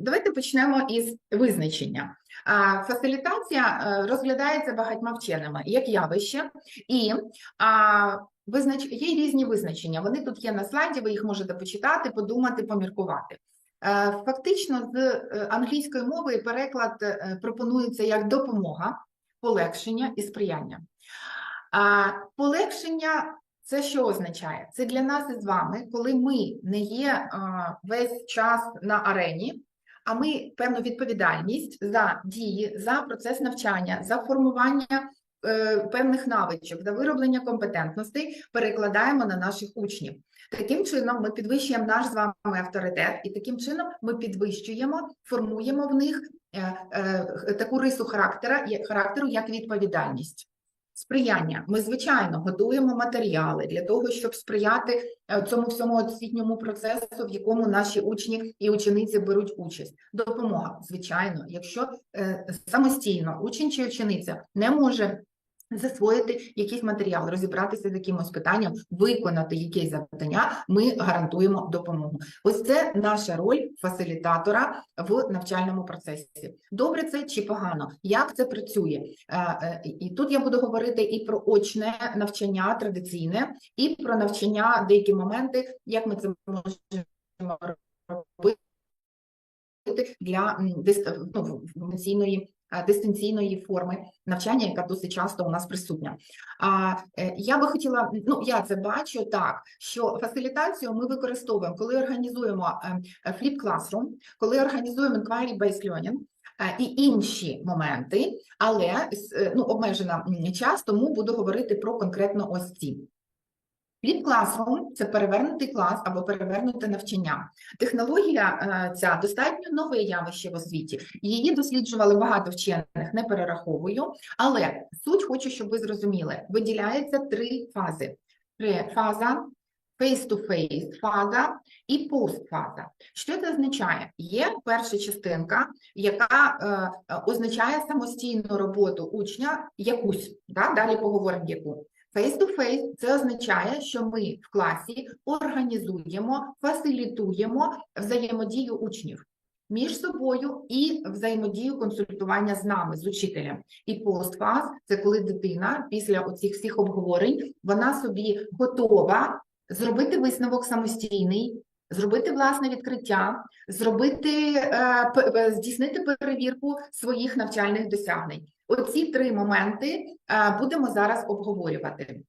давайте почнемо із визначення. Фасилітація е, розглядається багатьма вченими як явище, і є різні визначення. Вони тут є на слайді, ви їх можете почитати, подумати, поміркувати. Е, Фактично, з е, англійської мови переклад пропонується як допомога, полегшення і сприяння. Полегшення це що означає? Це для нас із вами, коли ми не є весь час на арені, а ми певну відповідальність за дії, за процес навчання, за формування е, певних навичок, за вироблення компетентностей перекладаємо на наших учнів. Таким чином, ми підвищуємо наш з вами авторитет, і таким чином ми підвищуємо, формуємо в них е, е, таку рису характера, як- характеру, як відповідальність. Сприяння. Ми, звичайно, готуємо матеріали для того, щоб сприяти е, цьому всьому освітньому процесу, в якому наші учні і учениці беруть участь. Допомога, звичайно, якщо е, самостійно учень чи учениця не може засвоїти якийсь матеріал, розібратися з якимось питанням, виконати якесь завдання, ми гарантуємо допомогу. Ось це наша роль фасилітатора в навчальному процесі. Добре це чи погано? Як це працює? Е, е, І тут я буду говорити і про очне навчання традиційне, і про навчання деякі моменти, як ми це можемо робити для ну, дистанційної, е, дистанційної форми навчання, яка досить часто у нас присутня. А е, я би хотіла, ну я це бачу так, що фасилітацію ми використовуємо, коли організуємо е, е, Flip Classroom, коли організуємо Inquiry-Based Learning, е, і інші моменти, але ну, обмежена час, тому буду говорити про конкретно ось ці. Flip Classroom – це перевернутий клас або перевернуте навчання. Технологія е, ця достатньо нове явище в освіті. Її досліджували багато вчених, не перераховую, але суть хочу, щоб ви зрозуміли. Виділяється три фази: фаза, face-to-face фаза і постфаза. Що це означає? Є перша частинка, яка е, е, означає самостійну роботу учня якусь. Да? Далі поговоримо яку. Face-to-face – це означає, що ми в класі організуємо, фасилітуємо взаємодію учнів між собою і взаємодію консультування з нами, з учителем. І постфаз – це коли дитина після оцих всіх обговорень вона собі готова зробити висновок самостійний, зробити власне відкриття, зробити е, е, здійснити перевірку своїх навчальних досягнень. Оці три моменти е, будемо зараз обговорювати.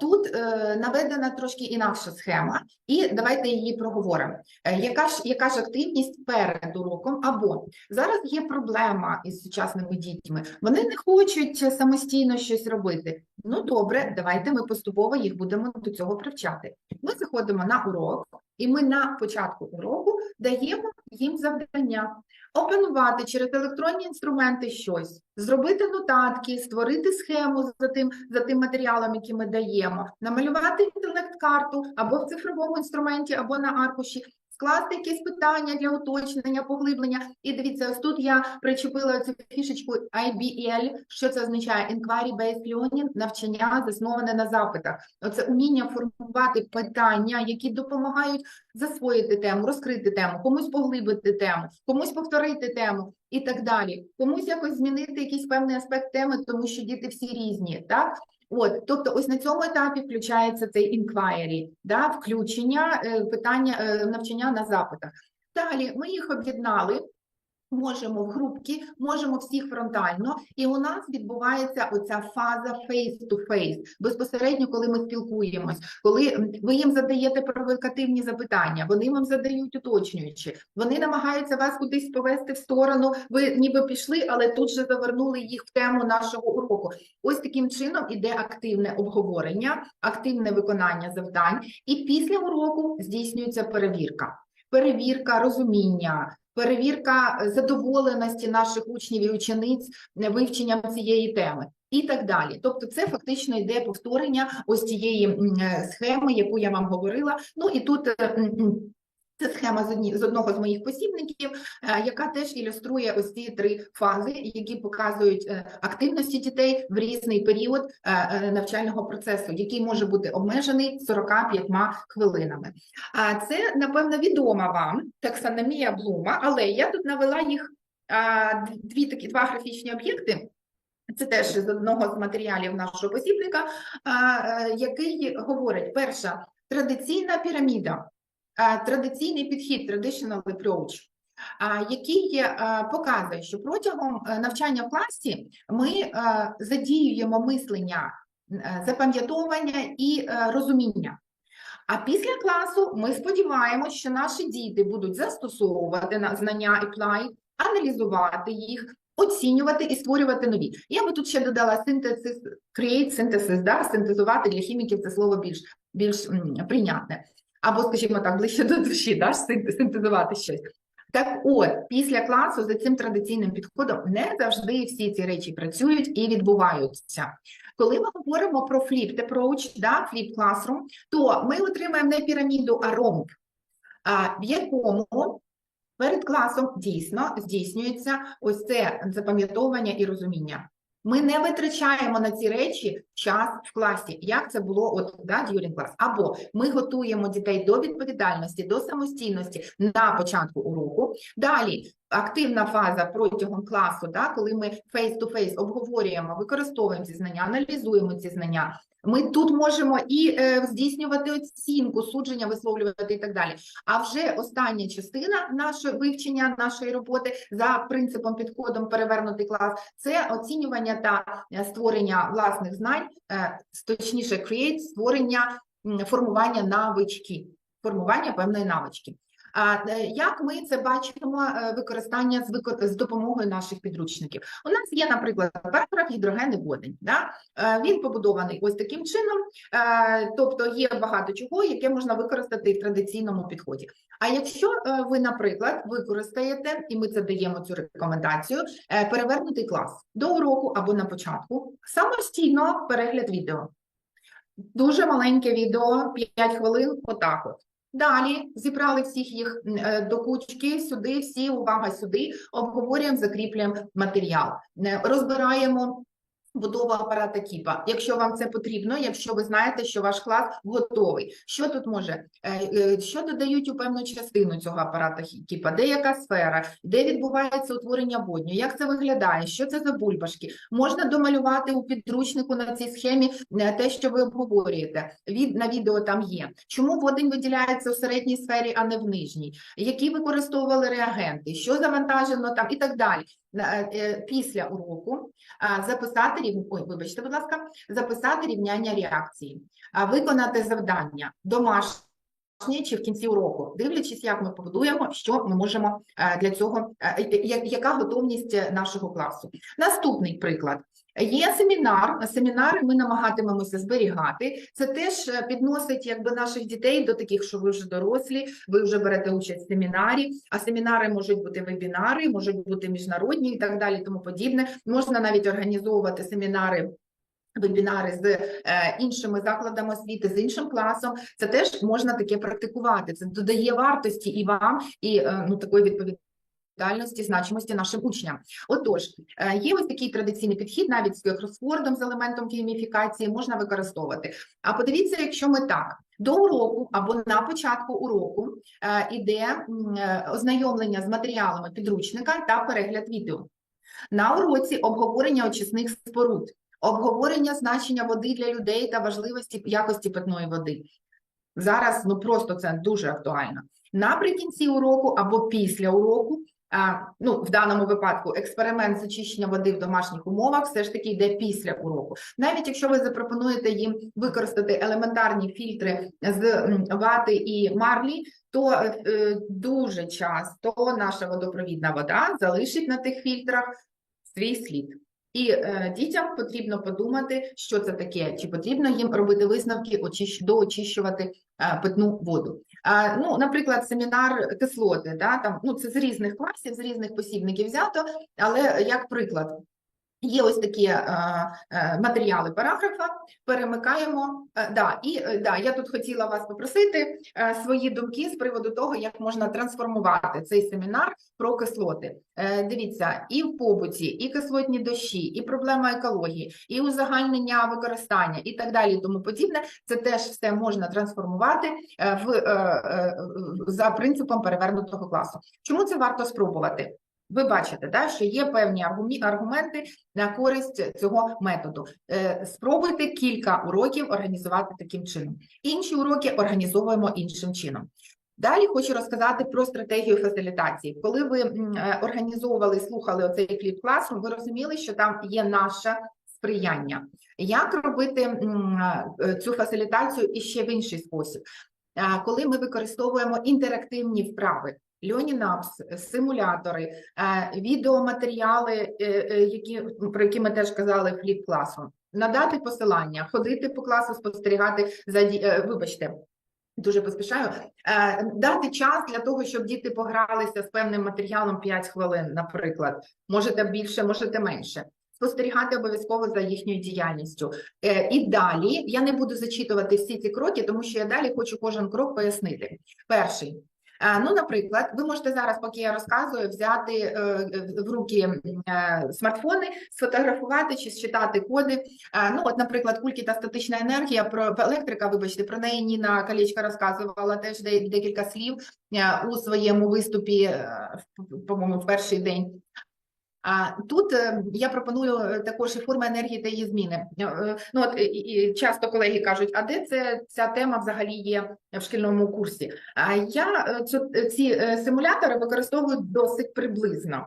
Тут е, наведена трошки інакша схема, і давайте її проговоримо. Е, Яка ж, яка ж активність перед уроком? Або зараз є проблема із сучасними дітьми. Вони не хочуть самостійно щось робити. Ну добре, давайте ми поступово їх будемо до цього привчати. Ми заходимо на урок, і ми на початку уроку даємо їм завдання опанувати через електронні інструменти щось, зробити нотатки, створити схему за тим, за тим матеріалом, який ми даємо, намалювати інтелект-карту або в цифровому інструменті, або на аркуші, скласти якісь питання для уточнення, поглиблення. І дивіться, ось тут я причепила цю фішечку IBL. Що це означає? Inquiry-Based Learning – навчання засноване на запитах. Оце уміння формувати питання, які допомагають засвоїти тему, розкрити тему, комусь поглибити тему, комусь повторити тему і так далі. Комусь якось змінити якийсь певний аспект теми, тому що діти всі різні, так? От, тобто, ось на цьому етапі включається цей inquiry, да, включення е, питання е, навчання на запитах. Далі ми їх об'єднали. Можемо в групки, можемо всіх фронтально, і у нас відбувається оця фаза face-to-face, безпосередньо, коли ми спілкуємось, коли ви їм задаєте провокативні запитання, вони вам задають уточнюючі, вони намагаються вас кудись повести в сторону, ви ніби пішли, але тут же завернули їх в тему нашого уроку. Ось таким чином іде активне обговорення, активне виконання завдань, і після уроку здійснюється перевірка. Перевірка розуміння, перевірка задоволеності наших учнів і учениць вивченням цієї теми. І так далі. Тобто, це фактично йде повторення ось цієї схеми, яку я вам говорила. Ну і тут е, Це схема з, одні, з одного з моїх посібників, е, яка теж ілюструє ось ці три фази, які показують е, активності дітей в різний період е, навчального процесу, який може бути обмежений 45 хвилинами. А це, напевно, відома вам таксономія Блума, але я тут навела їх дві такі два графічні об'єкти. Це теж з одного з матеріалів нашого посібника, який говорить: перша традиційна піраміда, традиційний підхід, traditional approach, який е, показує, що протягом е, навчання в класі ми е, задіюємо мислення, е, запам'ятовування і е, розуміння. А після класу ми сподіваємося, що наші діти будуть застосовувати на знання apply, аналізувати їх, оцінювати і створювати нові. Я би тут ще додала синтезис, create synthesis, да? синтезувати для хіміків це слово більш, більш прийнятне. Або, скажімо так, ближче до душі, да? синтезувати щось. Так от, після класу за цим традиційним підходом не завжди всі ці речі працюють і відбуваються. Коли ми говоримо про flipped approach, да, flipped classroom, то ми отримаємо не піраміду, а ромб, в якому перед класом дійсно здійснюється ось це запам'ятовування і розуміння. Ми не витрачаємо на ці речі час в класі, як це було от да, during class. Або ми готуємо дітей до відповідальності, до самостійності на початку уроку. Далі активна фаза протягом класу, да, коли ми face-to-face обговорюємо, використовуємо ці знання, аналізуємо ці знання. Ми тут можемо і е, здійснювати оцінку, судження, висловлювати і так далі. А вже остання частина нашого вивчення нашої роботи за принципом підходом перевернутий клас це оцінювання та е, створення власних знань, е, точніше, create, створення формування навички, формування певної навички. Е, як ми це бачимо е, використання з з допомогою наших підручників? У нас є, наприклад, параграф гідроген і водень. Да? Е, Він побудований ось таким чином, тобто є багато чого, яке можна використати в традиційному підході. А якщо ви, наприклад, використаєте, і ми це даємо цю рекомендацію, перевернутий клас до уроку або на початку, самостійно перегляд відео. Дуже маленьке відео, 5 хвилин, отак от. Далі зібрали всіх їх е, до кучки, сюди, всі, увага сюди, обговорюємо, закріплюємо матеріал, Е, розбираємо будову апарата кіпа. Якщо вам це потрібно, якщо ви знаєте, що ваш клас готовий. Що тут може? Е, е, Що додають у певну частину цього апарата кіпа? Де яка сфера? Де відбувається утворення водню? Як це виглядає? Що це за бульбашки? Можна домалювати у підручнику на цій схемі е, те, що ви обговорюєте. Від на відео там є. Чому водень виділяється у середній сфері, а не в нижній? Які використовували реагенти? Що завантажено там і так далі. Е, е, Після уроку записати рів... Ой, вибачте, будь ласка, записати рівняння реакції, виконати завдання домашнє чи в кінці уроку, дивлячись, як ми побудуємо, що ми можемо е, для цього, яка готовність нашого класу. Наступний приклад. Є семінар, семінари ми намагатимемося зберігати. Це теж е, підносить якби наших дітей до таких, що ви вже дорослі, ви вже берете участь в семінарі, а семінари можуть бути вебінари, можуть бути міжнародні і так далі, тому подібне. Можна навіть організовувати семінари. Вебінари з е, іншими закладами освіти, з іншим класом, це теж можна таке практикувати. Це додає вартості і вам, і е, ну такої відповідальності, значимості нашим учням. Отож, е, є ось такий традиційний підхід, навіть з кросвордом, з елементом гейміфікації можна використовувати. А подивіться, якщо ми так. До уроку або на початку уроку е, іде е, ознайомлення з матеріалами підручника та перегляд відео. На уроці обговорення очисних споруд, обговорення значення води для людей та важливості якості питної води. Зараз ну просто це дуже актуально. Наприкінці уроку або після уроку, ну в даному випадку експеримент з очищення води в домашніх умовах все ж таки йде після уроку. Навіть якщо ви запропонуєте їм використати елементарні фільтри з вати і марлі, то е, е, дуже часто наша водопровідна вода залишить на тих фільтрах свій слід. І е, дітям потрібно подумати, що це таке, чи потрібно їм робити висновки, очищ... доочищувати е, питну воду. Ну, наприклад, семінар кислоти, да, там, ну, це з різних класів, з різних посібників взято, але як приклад. Є ось такі е, е, матеріали параграфа, перемикаємо. Е, да, і е, да, я тут хотіла вас попросити е, свої думки з приводу того, як можна трансформувати цей семінар про кислоти. Е, дивіться, і в побуті, і кислотні дощі, і проблема екології, і узагальнення використання, і так далі, тому подібне. Це теж все можна трансформувати е, в, е, е, за принципом перевернутого класу. Чому це варто спробувати? Ви бачите, да, що є певні аргументи на користь цього методу. Е, Спробуйте кілька уроків організувати таким чином. Інші уроки організовуємо іншим чином. Далі хочу розказати про стратегію фасилітації. Коли ви е, організовували, слухали оцей кліп класу, ви розуміли, що там є наше сприяння. Як робити е, цю фасилітацію і ще в інший спосіб? Коли ми використовуємо інтерактивні вправи, Льонінапс, симулятори, е, відеоматеріали, е, е, які, про які ми теж казали фліп класу, надати посилання, ходити по класу, спостерігати за вибачте. Дуже поспішаю дати час для того, щоб діти погралися з певним матеріалом 5 хвилин, наприклад. Можете більше, можете менше. Спостерігати обов'язково за їхньою діяльністю. І далі я не буду зачитувати всі ці кроки, тому що я далі хочу кожен крок пояснити. Перший. Е, Ну, наприклад, ви можете зараз, поки я розказую, взяти е, в руки е, смартфони, сфотографувати чи считати коди. Ну, от, наприклад, кульки та статична енергія про електрика, вибачте, про неї Ніна Калічка розказувала теж де- декілька слів у своєму виступі, по-моєму, в перший день. А тут е, я пропоную е, також і форми енергії та її зміни. Е, Ну от і, часто колеги кажуть, а де це ця тема взагалі є в шкільному курсі? А я ці симулятори використовую досить приблизно.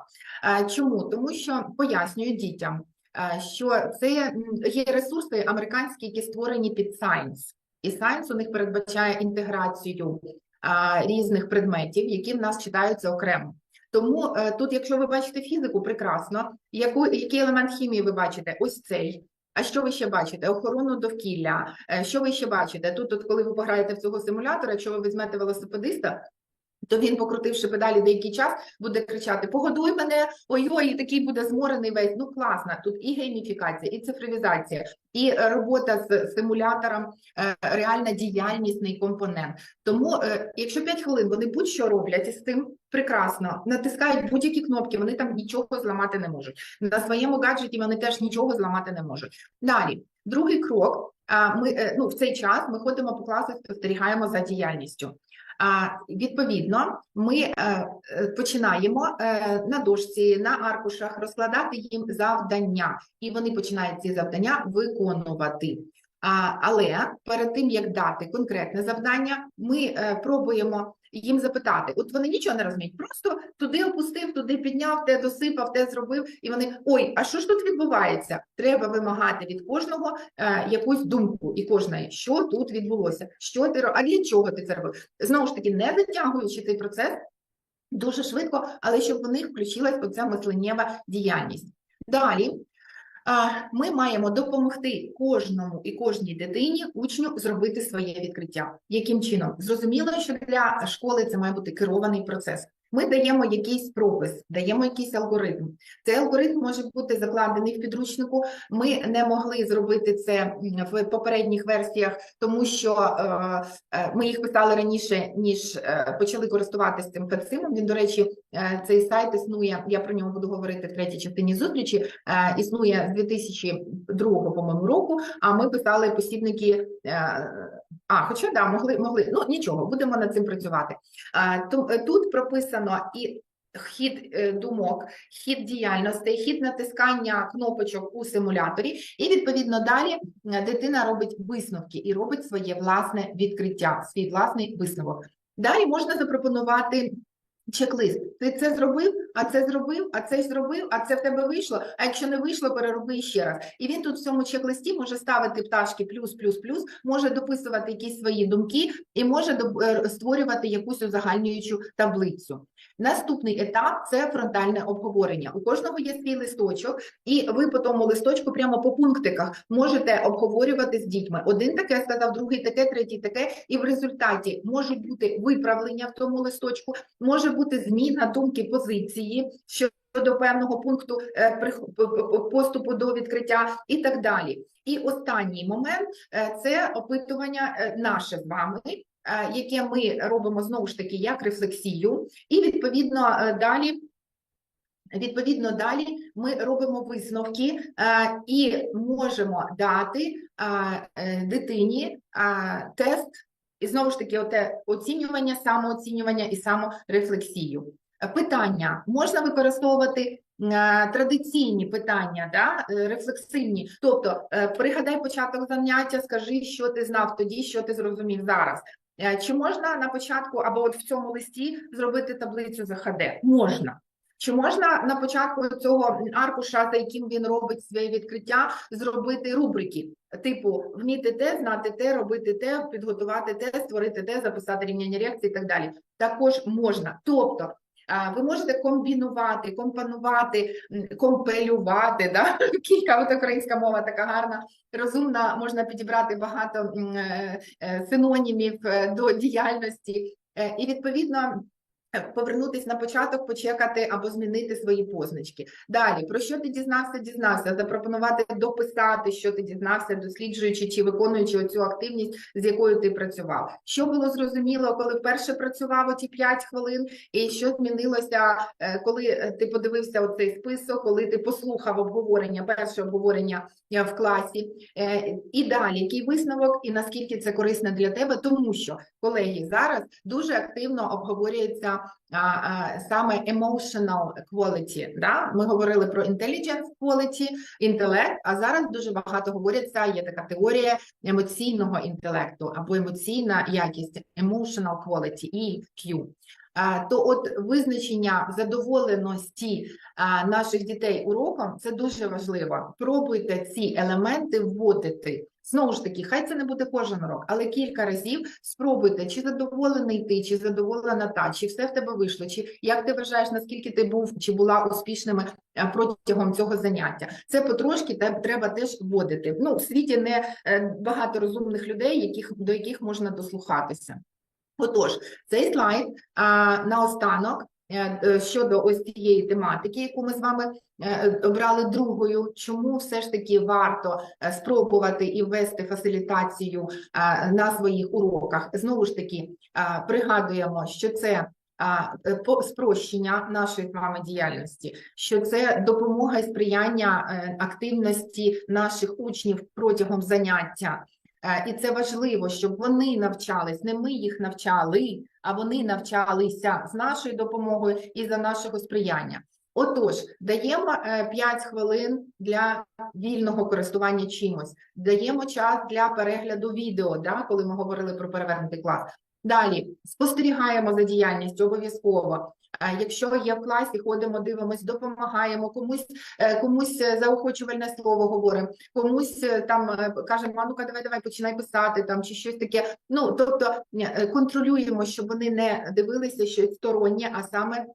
Чому? Тому що пояснюю дітям, що це є ресурси американські, які створені під Science. І Science у них передбачає інтеграцію різних предметів, які в нас читаються окремо. Тому е, тут, якщо ви бачите фізику, прекрасно. Яку, який елемент хімії ви бачите? Ось цей. А що ви ще бачите? Охорону довкілля. Е, Що ви ще бачите? Тут, от, коли ви пограєте в цього симулятора, якщо ви візьмете велосипедиста, то він, покрутивши педалі деякий час, буде кричати: Погодуй мене, ой-ой, і такий буде зморений весь. Ну класно. Тут і гейміфікація, і цифровізація, і робота з симулятором, е, реальна діяльнісний компонент. Тому, е, якщо 5 хвилин вони будь-що роблять із цим прекрасно, натискають будь-які кнопки, вони там нічого зламати не можуть. На своєму гаджеті вони теж нічого зламати не можуть. Далі, другий крок. Ми е, ну в цей час ми ходимо по класу, спостерігаємо за діяльністю. Відповідно, ми е, починаємо е, на дошці, на аркушах розкладати їм завдання, і вони починають ці завдання виконувати. Але перед тим як дати конкретне завдання, ми е, пробуємо їм запитати. От вони нічого не розуміють, просто туди опустив, туди підняв, те досипав, те зробив, і вони ой, а що ж тут відбувається? Треба вимагати від кожного е, якусь думку і кожної, що тут відбулося, що ти а для чого ти це робив? Знову ж таки, не затягуючи цей процес дуже швидко, але щоб в них включилась оця мисленнєва діяльність. Далі ми маємо допомогти кожному і кожній дитині, учню зробити своє відкриття. Яким чином? Зрозуміло, що для школи це має бути керований процес. Ми даємо якийсь пропис, даємо якийсь алгоритм. Цей алгоритм може бути закладений в підручнику. Ми не могли зробити це в попередніх версіях, тому що е, е, ми їх писали раніше, ніж е, почали користуватися цим педсимом. Він, до речі, цей сайт існує. Я про нього буду говорити в третій частині зустрічі. Існує з 2002 по-моєму року. А ми писали посібники. А, хоча да, могли, могли. Ну нічого, будемо над цим працювати. Тут прописано і хід е, думок, хід діяльностей, хід натискання кнопочок у симуляторі, і відповідно далі е, дитина робить висновки і робить своє власне відкриття, свій власний висновок. Далі можна запропонувати. Чек-лист. Ти це зробив, а це зробив, а це зробив, а це в тебе вийшло. А якщо не вийшло, перероби ще раз. І він тут в цьому чек-листі може ставити пташки плюс, плюс, плюс, може дописувати якісь свої думки і може е, створювати якусь узагальнюючу таблицю. Наступний етап це фронтальне обговорення. У кожного є свій листочок, і ви по тому листочку прямо по пунктиках можете обговорювати з дітьми. Один таке сказав, другий таке, третій таке. І в результаті можуть бути виправлення в тому листочку, може бути зміна думки позиції, що щодо певного пункту е, поступу до відкриття і так далі. І останній момент е, це опитування е, наше з вами. Е, Яке ми робимо знову ж таки як рефлексію, і відповідно е, далі Відповідно, далі ми робимо висновки е, і можемо дати дитині тест, і знову ж таки, оте оцінювання, самооцінювання і саморефлексію. Питання можна використовувати традиційні питання, да, рефлексивні. Тобто, пригадай початок заняття, скажи, що ти знав тоді, що ти зрозумів зараз. Е, Чи можна на початку або от в цьому листі зробити таблицю за ХД? Можна. Чи можна на початку цього аркуша, за яким він робить своє відкриття, зробити рубрики? Типу вміти те, знати те, робити те, підготувати те, створити те, записати рівняння реакції і так далі. Також можна. Тобто ви можете комбінувати, компонувати, компелювати. Да? Кілька от українська мова така гарна, розумна, можна підібрати багато е, е, синонімів е, до діяльності. І відповідно повернутись на початок, почекати або змінити свої позначки. Далі, про що ти дізнався, дізнався, запропонувати дописати, що ти дізнався, досліджуючи чи виконуючи оцю активність, з якою ти працював. Що було зрозуміло, коли вперше працював оті 5 хвилин, і що змінилося, е, коли е, ти подивився оцей список, коли ти послухав обговорення, перше обговорення е, в класі, і далі, який висновок і наскільки це корисно для тебе, тому що колеги зараз дуже активно обговорюється саме emotional quality. Да? Ми говорили про intelligence quality, інтелект, а зараз дуже багато говориться, є така теорія емоційного інтелекту або емоційна якість emotional quality, EQ. То от визначення задоволеності наших дітей уроком це дуже важливо. Пробуйте ці елементи вводити. Знову ж таки, хай це не буде кожен урок, але кілька разів спробуйте, чи задоволений ти, чи задоволена та, чи все в тебе вийшло, чи як ти вважаєш, наскільки ти був чи була успішними е, протягом цього заняття. Це потрошки треба теж вводити. Ну, в світі не е, багато розумних людей, яких, до яких можна дослухатися. Отож, цей слайд а, наостанок щодо ось цієї тематики, яку ми з вами е, обрали другою, чому все ж таки варто е, спробувати і ввести фасилітацію е, на своїх уроках. Знову ж таки, е, пригадуємо, що це е, спрощення нашої з вами діяльності, що це допомога і сприяння е, активності наших учнів протягом заняття. Е, І це важливо, щоб вони навчались, не ми їх навчали, а вони навчалися з нашою допомогою і за нашого сприяння. Отож, даємо 5 хвилин для вільного користування чимось, даємо час для перегляду відео, да, коли ми говорили про перевернутий клас. Далі спостерігаємо за діяльністю обов'язково. Якщо є в класі, ходимо, дивимось, допомагаємо комусь, е, комусь е, заохочувальне слово говоримо, комусь е, там е, кажемо, а ну-ка, давай, давай, починай писати там чи щось таке. Ну тобто контролюємо, щоб вони не дивилися щось стороннє, а саме.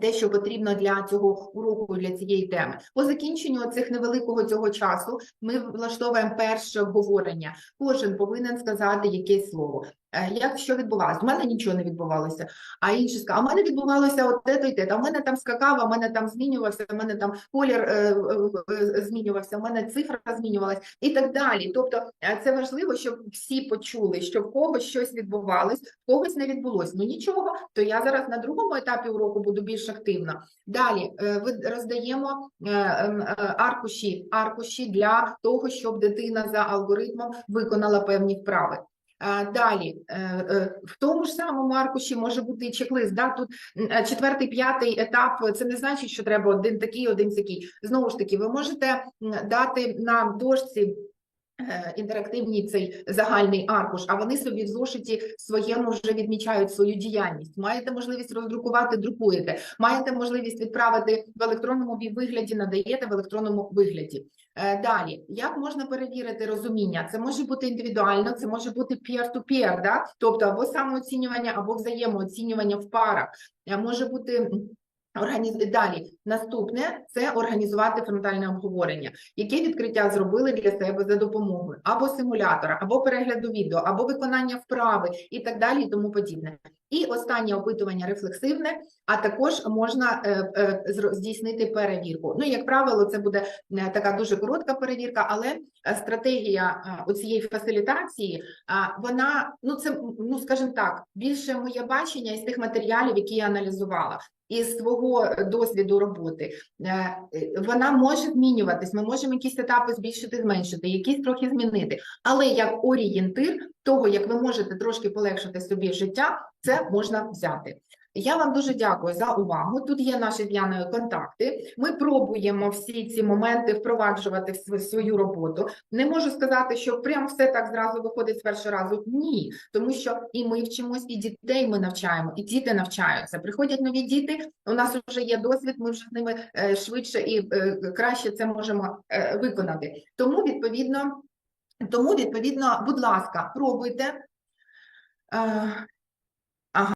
Те, що потрібно для цього уроку, для цієї теми. По закінченню цих невеликого цього часу ми влаштовуємо перше обговорення. Кожен повинен сказати якесь слово. Е, Як що відбувалося? У мене нічого не відбувалося. А інші сказали, а в мене відбувалося от те, то й те. Та в мене там скакав, а в мене там змінювався, в мене там колір е, е, е, змінювався, в мене цифра змінювалась і так далі. Тобто е, це важливо, щоб всі почули, що в когось щось відбувалось, в когось не відбулось. Ну нічого, то я зараз на другому етапі уроку буду більш активна. Далі е, роздаємо е, е, аркуші, аркуші для того, щоб дитина за алгоритмом виконала певні вправи. Далі, е, е, в тому ж самому аркуші може бути і чек-лист. Да? Тут е, четвертий, п'ятий етап, це не значить, що треба один такий, один такий. Знову ж таки, ви можете дати на дошці інтерактивний цей загальний аркуш, а вони собі в зошиті своєму вже відмічають свою діяльність. Маєте можливість роздрукувати, друкуєте. Маєте можливість відправити в електронному вигляді, надаєте в електронному вигляді. Е, Далі, як можна перевірити розуміння? Це може бути індивідуально, це може бути peer-to-peer, да? тобто або самооцінювання, або взаємооцінювання в парах. Е, Може бути Організ... Далі, наступне це організувати фронтальне обговорення. Яке відкриття зробили для себе за допомогою або симулятора, або перегляду відео, або виконання вправи і так далі, і тому подібне. І останнє опитування рефлексивне, а також можна е, е, здійснити перевірку. Ну, як правило, це буде е, така дуже коротка перевірка, але стратегія оцієї фасилітації, вона, ну це, ну скажімо так, більше моє бачення із тих матеріалів, які я аналізувала, із свого досвіду роботи. Вона може змінюватись. Ми можемо якісь етапи збільшити, зменшити, якісь трохи змінити. Але як орієнтир того, як ви можете трошки полегшити собі життя, це можна взяти. Я вам дуже дякую за увагу. Тут є наші з контакти. Ми пробуємо всі ці моменти впроваджувати в свою роботу. Не можу сказати, що прям все так зразу виходить з першого разу. Ні, тому що і ми вчимось, і дітей ми навчаємо, і діти навчаються. Приходять нові діти. У нас вже є досвід. Ми вже з ними е, швидше і е, краще це можемо е, виконати. Тому відповідно. Тому, відповідно, будь ласка, пробуйте.